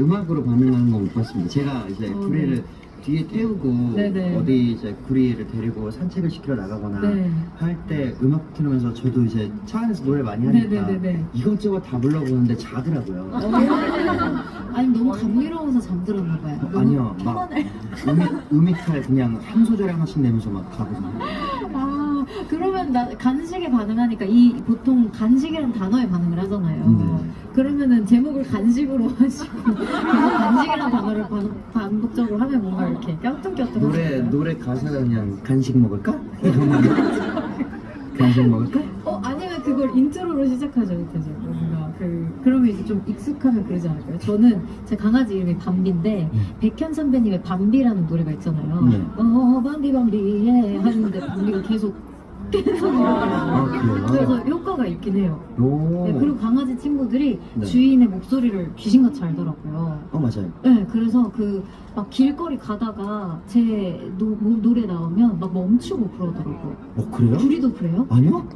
음악으로 반응하는 거못 봤습니다. 제가 이제 어, 구리를 뒤에 태우고 네네. 어디 이제 구리를 데리고 산책을 시키러 나가거나 네. 할 때 음악 들으면서 저도 이제 차 안에서 노래 많이 하니까 네네네네. 이것저것 다 불러보는데 자더라고요. 아니 너무 감미로워서 잠들었나 봐요. 너무 아니요, 막. 음이, 음이탈 그냥 한 소절에 하나씩 내면서 막 가거든요. 아 그러면 나 간식에 반응하니까 이 보통 간식이란 단어에 반응을 하잖아요. 네. 그러면은 제목을 간식으로 하시고 계속 간식이란 단어를 반, 반복적으로 하면 뭔가 이렇게 껴뚱껴뚱 노래? 노래 가사가 그냥 간식 먹을까? 이런 거 간식 먹을까? 어 아니면 그걸 인트로로 시작하셔도 되죠. 뭔가 그 그러면 이제 좀 익숙하면 그러지 않을까요? 저는 제 강아지 이름이 밤비인데 음. 백현 선배님의 밤비라는 노래가 있잖아요. 네. 어 밤비 밤비에 하는데 밤비가 계속 아 그래서 그래요? 효과가 있긴 해요. 오. 네, 그리고 강아지 친구들이 네. 주인의 목소리를 귀신같이 알더라고요. 어 맞아요. 네, 그래서 그 막 길거리 가다가 제 노, 뭐- 노래 나오면 막 멈추고 그러더라고요. 어 그래요? 구리도 그래요? 아니요?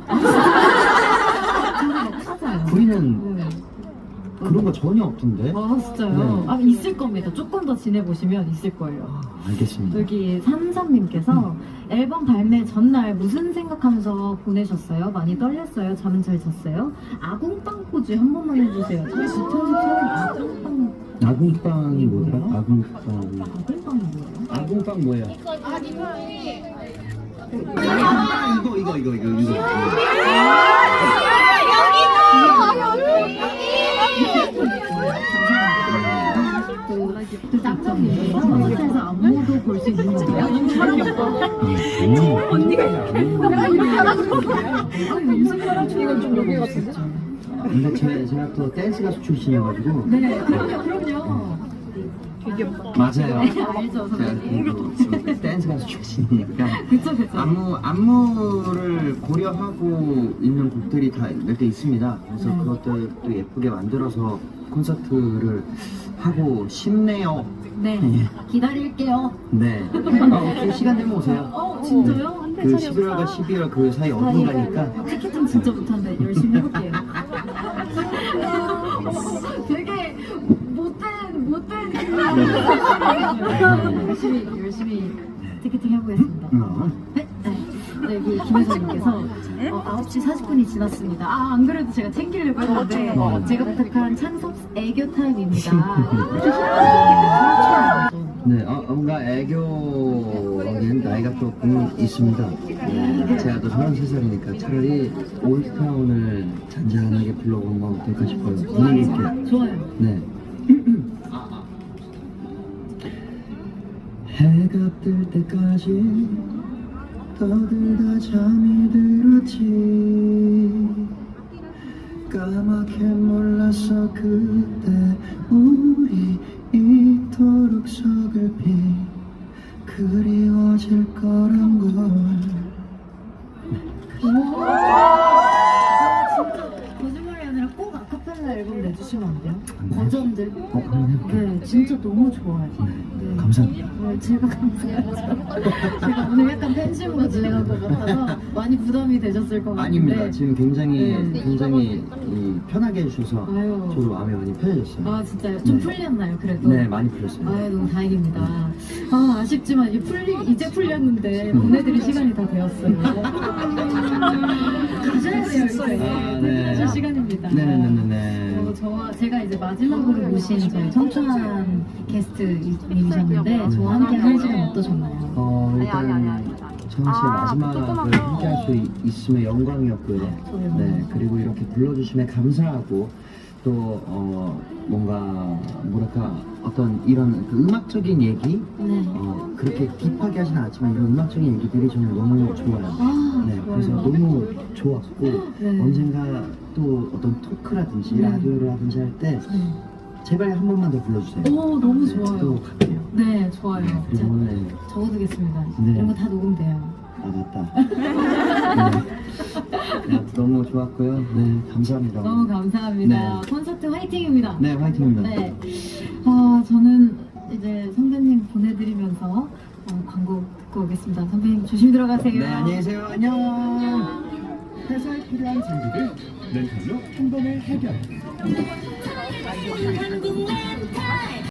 구리 막 찾아요. 구리는 네. 그런 거 전혀 없던데. 아 진짜요? 네. 아 있을 겁니다. 조금 더 지내보시면 있을 거예요. 아, 알겠습니다. 여기 삼삼님께서 앨범 발매 전날 무슨 생각하면서 보내셨어요? 많이 떨렸어요? 잠은 잘 잤어요? 아궁빵 포즈 한 번만 해주세요. 저 2014년 아궁빵 아궁빵이 뭐더라? 아궁빵. 아궁빵이 뭐예요? 아궁빵 뭐예요? 아 이거 이거 이거 이거 이거. 그 짝짝 이 콘서트에서 안무도 볼 수 있는 거예요? 언니가 이건 좀 여기 같은데? 근데 제, 제가 또 댄스 가수 출신이어가지고. 네, 그럼요, 그럼요. 맞아요. 알죠, 제가 댄스 가수 출신이니까 그쵸, 그쵸. 안무 안무를 고려하고 있는 곡들이 다 몇 개 있습니다. 그래서 네. 그것들도 예쁘게 만들어서 콘서트를 하고 싶네요. 네, 기다릴게요. 네. 아, 오케이 시간 되면 오세요. 어, 진짜요? 그 11월과 12월 그 사이 어딘가니까 티켓팅 진짜 못하는데 열심히 해볼게요. 되게 그 열심히 열심히 티켓팅 해보겠습니다. 어. 네, 네. 네, 여기 김혜선님께서 어, 9시 40분이 지났습니다. 아, 안 그래도 제가 챙기려고 했는데 어. 제가 부탁한 찬섭 애교 타임입니다. 네, 어, 뭔가 애교는 나이가 조금 있습니다. 네, 제가 또 33살이니까 차라리 올타운을 잔잔하게 불러보는 건 어떨까 싶어요. 분위기 있게. 좋아요. 네. 해가 뜰 때까지 떠들다 잠이 들었지 까맣게 몰랐어 그때 우리 이토록 서글피 그리워질 거란 걸 진짜 거짓말이 아니라 꼭 아카펠라 앨범 내주시면 안 돼요? 안 돼요? 버전들. 어, 네, 진짜 너무 좋아요. 네. 감사합니다 네, 제가. 제가 오늘 약간 팬심으로 진행한 것 같아서 많이 부담이 되셨을 것 같은데. 아닙니다 지금 굉장히 네. 굉장히 이, 편하게 해주셔서 아유. 저도 마음이 많이 편해졌어요 아 진짜요? 좀 네. 풀렸나요? 그래도? 네 많이 풀렸습니다 아유 너무 다행입니다. 아 아쉽지만 이 풀리 이제 풀렸는데 보내드릴 시간이 다 되었어요. 가셔야 돼요 이제. 아, 네. 가실 시간입니다. 네네네네 어, 저와 제가 이제 마지막으로 모신 저희 청춘한 게스트님이셨는데 저와 함께 할 시간 어떠셨나요? 어 일단 정원 씨의 아, 마지막을 조그맣게. 함께 할 수 있으면 영광이었고요. 저요. 네 그리고 이렇게 불러주시면 감사하고 또 어, 뭔가 뭐랄까 어떤 이런 그 음악적인 얘기 네. 어, 그렇게 딥하게 하진 않았지만 이런 음악적인 얘기들이 저는 너무 좋아요. 아 네, 좋아요. 그래서 너무 좋았고 네. 언젠가 또 어떤 토크라든지 네. 라디오를 하든지 할 때 네. 제발 한 번만 더 불러주세요. 오 너무 네, 좋아요. 또 갈게요. 네 좋아요. 자, 그리고 네. 적어두겠습니다. 네. 이런 거 다 녹음돼요. 아 맞다. 네. 네, 너무 좋았고요. 네 감사합니다. 너무 감사합니다. 네. 콘서트 화이팅입니다. 네 화이팅입니다. 네. 아, 저는 이제 선배님 보내드리면서 어, 광고 듣고 오겠습니다. 선배님 조심히 들어가세요. 네 안녕히 계세요. 안녕. 회사에 필요한 장비를 렌탈로 한 번에 해결. 한국만